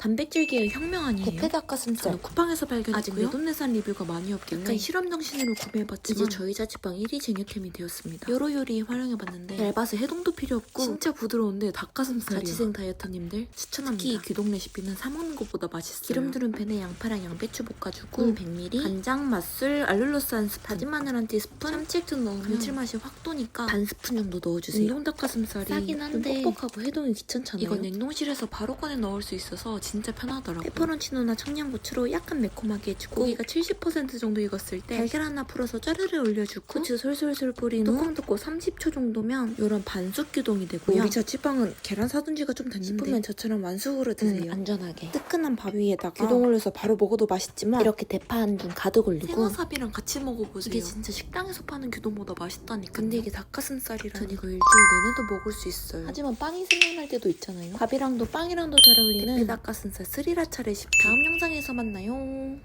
단백질계의 혁명 아니에요? 대패 닭가슴살. 저는 쿠팡에서 발견했고요. 아직 내돈내산 리뷰가 많이 없길래 약간 실험 정신으로 구매해봤지만 이제 저희 자취방 1위 쟁여템이 되었습니다. 여러 요리 활용해봤는데 얇아서 해동도 필요 없고 진짜 부드러운데 닭가슴살이요. 자취생 다이어터님들 추천합니다. 특히 귀동 레시피는 사 먹는 것보다 맛있어요. 기름 두른 팬에 양파랑 양배추 볶아주고 물 100ml, 간장, 맛술, 알룰로스 한 스푼, 다진 마늘 한 티스푼, 참치액젓 넣으면 감칠맛이 확 도니까 반 스푼 정도 넣어주세요. 냉동 닭가슴살이 싸긴 한데 좀 뻑뻑하고 해동이 귀찮잖아요. 이건 냉동실에서 바로 꺼내 넣을 수 있어서 진짜 편하더라고요. 페퍼론치노나 청양고추로 약간 매콤하게 해주고 고기가 70% 정도 익었을 때 달걀 하나 풀어서 짜르르 올려주고 고추 솔솔솔 뿌린 후 뚜껑 닫고 30초 정도면 이런 반숙 규동이 되고요. 우리 자취방은 계란 사둔 지가 좀 됐는데 싶으면 저처럼 완숙으로 드세요. 안전하게. 뜨끈한 밥 위에다가 규동 올려서 바로 먹어도 맛있지만 이렇게 대파 한 줌 가득 올리고 생와사비랑 같이 먹어보세요. 이게 진짜 식당에서 파는 규동보다 맛있다니까. 근데 이게 닭가슴살이라 전 이거 일주일 내내도 먹을 수 있어요. 하지만 빵이 생각날 때도 있잖아요. 밥이랑도 빵이랑도 잘 어울리는 닭가슴 살 스리라차 레시피. 다음 영상에서 만나요.